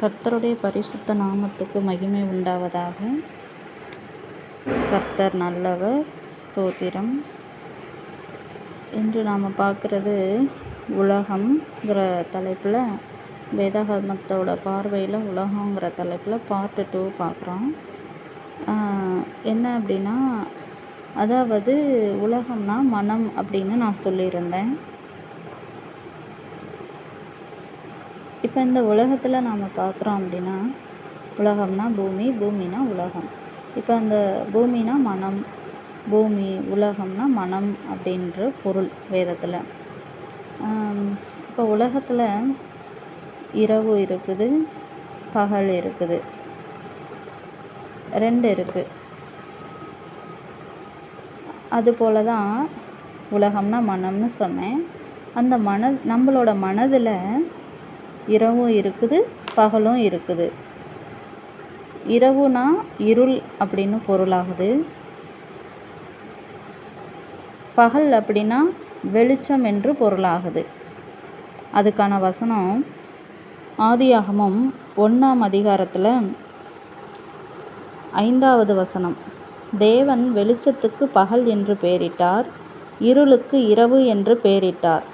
கர்த்தருடைய பரிசுத்த நாமத்துக்கு மகிமை உண்டாவதாக. கர்த்தர் நல்லவர் ஸ்தோத்திரம். இன்று நாம் பார்க்குறது உலகம்ங்கிற தலைப்பில் வேதாகமத்தோட பார்வையில் உலகங்கிற தலைப்பில் பார்ட்டு டூ பார்க்குறோம். என்ன அப்படின்னா அதாவது உலகம்னா மனம் அப்படின்னு நான் சொல்லியிருந்தேன். இப்போ இந்த உலகத்தில் நாம் பார்க்குறோம் அப்படின்னா உலகம்னா பூமி பூமினா உலகம். இப்போ அந்த பூமினா மனம் பூமி உலகம்னா மனம் அப்படின்ற பொருள் வேதத்தில். இப்போ உலகத்தில் இரவு இருக்குது பகல் இருக்குது ரெண்டு இருக்குது அதுபோல தான் உலகம்னா மனம்னு சொன்னேன். அந்த மன நம்மளோட மனதில் இரவும் இருக்குது பகலும் இருக்குது. இரவுனா இருள் அப்படின்னு பொருளாகுது. பகல் அப்படின்னா வெளிச்சம் என்று பொருளாகுது. அதுக்கான வசனம் ஆதியாகமம் ஒன்றாம் அதிகாரத்தில் ஐந்தாவது வசனம். தேவன் வெளிச்சத்துக்கு பகல் என்று பெயரிட்டார் இருளுக்கு இரவு என்று பெயரிட்டார்.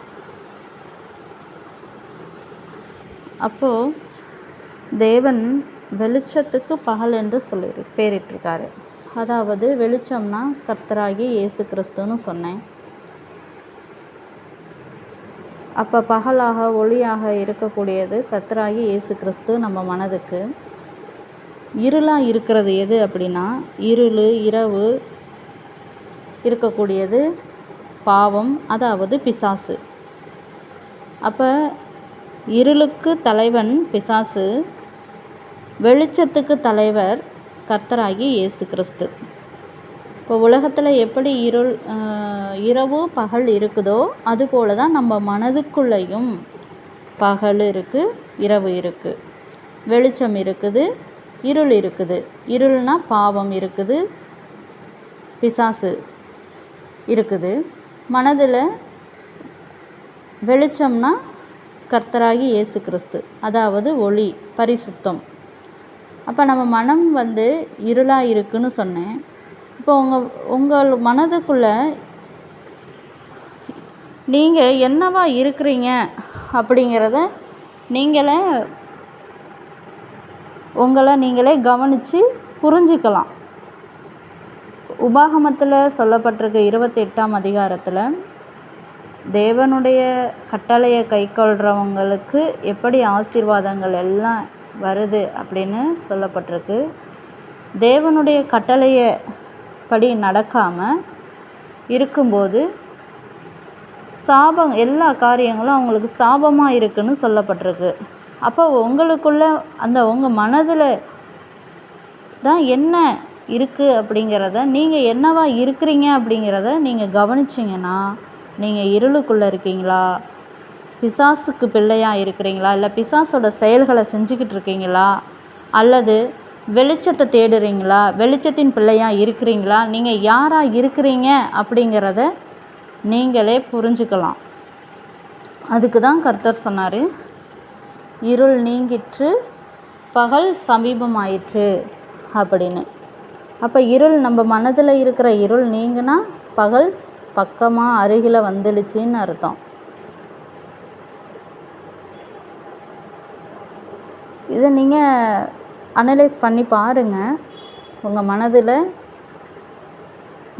அப்போது தேவன் வெளிச்சத்துக்கு பகல் என்று சொல்லி பேரிட்டிருக்காரு. அதாவது வெளிச்சம்னா கர்த்தராகி இயேசு கிறிஸ்துன்னு சொன்னேன். அப்போ பகலாக ஒளியாக இருக்கக்கூடியது கர்த்தராகி இயேசு கிறிஸ்து நம்ம மனதுக்கு. இருளாக இருக்கிறது எது அப்படின்னா இருள் இரவு இருக்கக்கூடியது பாவம் அதாவது பிசாசு. அப்போ இருளுக்கு தலைவன் பிசாசு வெளிச்சத்துக்கு தலைவர் கர்த்தராகி இயேசு கிறிஸ்து. இப்போ உலகத்தில் எப்படி இருள் இரவு பகல் இருக்குதோ அதுபோல தான் நம்ம மனதுக்குள்ளேயும் பகல் இருக்குது இரவு இருக்குது வெளிச்சம் இருக்குது இருள் இருக்குது. இருள்னா பாவம் இருக்குது பிசாசு இருக்குது. மனதில் வெளிச்சம்னா கர்த்தராகி இயேசு கிறிஸ்து அதாவது ஒளி பரிசுத்தம். அப்போ நம்ம மனம் வந்து இருளாக இருக்குன்னு சொன்னேன். இப்போ உங்கள் உங்கள் மனதுக்குள்ளே நீங்கள் என்னவா இருக்கிறீங்க அப்படிங்கிறத நீங்களே உங்களை நீங்களே கவனித்து புரிஞ்சுக்கலாம். உபாகமத்தில் சொல்லப்பட்டிருக்க இருபத்தி எட்டாம் அதிகாரத்தில் தேவனுடைய கட்டளையை கைக்கொள்கிறவங்களுக்கு எப்படி ஆசீர்வாதங்கள் எல்லாம் வருது அப்படின்னு சொல்லப்பட்டிருக்கு. தேவனுடைய கட்டளையை படி நடக்காமல் இருக்கும்போது சாபம் எல்லா காரியங்களும் அவங்களுக்கு சாபமாக இருக்குன்னு சொல்லப்பட்டிருக்கு. அப்போ உங்களுக்குள்ள அந்த உங்கள் மனதில் தான் என்ன இருக்குது அப்படிங்கிறத நீங்கள் என்னவா இருக்கிறீங்க அப்படிங்கிறத நீங்கள் கவனிச்சிங்கன்னா நீங்கள் இருளுக்குள்ளே இருக்கீங்களா? பிசாசுக்கு பிள்ளையாக இருக்கிறீங்களா? இல்லை பிசாசோட செயல்களை செஞ்சுக்கிட்டு இருக்கீங்களா? அல்லது வெளிச்சத்தை தேடுறீங்களா? வெளிச்சத்தின் பிள்ளையாக இருக்கிறீங்களா? நீங்கள் யாராக இருக்கிறீங்க அப்படிங்கிறத நீங்களே புரிஞ்சுக்கலாம். அதுக்கு தான் கர்த்தர் சொன்னார் இருள் நீங்கிற்று பகல் சமீபமாயிற்று அப்படின்னு. அப்போ இருள் நம்ம மனதில் இருக்கிற இருள் நீங்கினா பகல் பக்கமாக அருகில் வந்துடுச்சின்னு அர்த்தம். இதை நீங்கள் அனலைஸ் பண்ணி பாருங்கள் உங்கள் மனதில்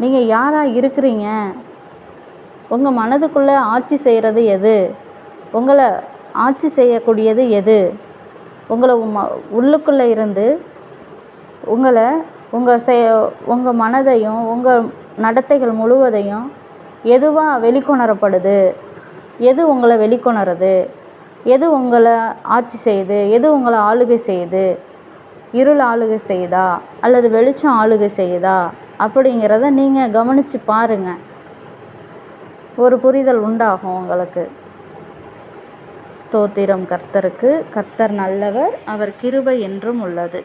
நீங்கள் யாராக இருக்கிறீங்க? உங்கள் மனதுக்குள்ளே ஆட்சி செய்கிறது எது? உங்களை ஆட்சி செய்யக்கூடியது எது? உங்களை உள்ளுக்குள்ளே இருந்து உங்களை உங்கள் செ உங்கள் மனதையும் உங்கள் நடத்தைகள் முழுவதையும் எதுவாக வெளிக்கொணரப்படுது? எது உங்களை வெளிக்கொணருது? எது உங்களை ஆட்சி செய்யுது எது உங்களை ஆளுகை செய்யுது இருள் ஆளுகை செய்யுதா அல்லது வெளிச்சம் ஆளுகை செய்யுதா அப்படிங்கிறத நீங்கள் கவனித்து பாருங்கள் ஒரு புரிதல் உண்டாகும் உங்களுக்கு. ஸ்தோத்திரம் கர்த்தருக்கு. கர்த்தர் நல்லவர். அவர் கிருபை என்றும் உள்ளது.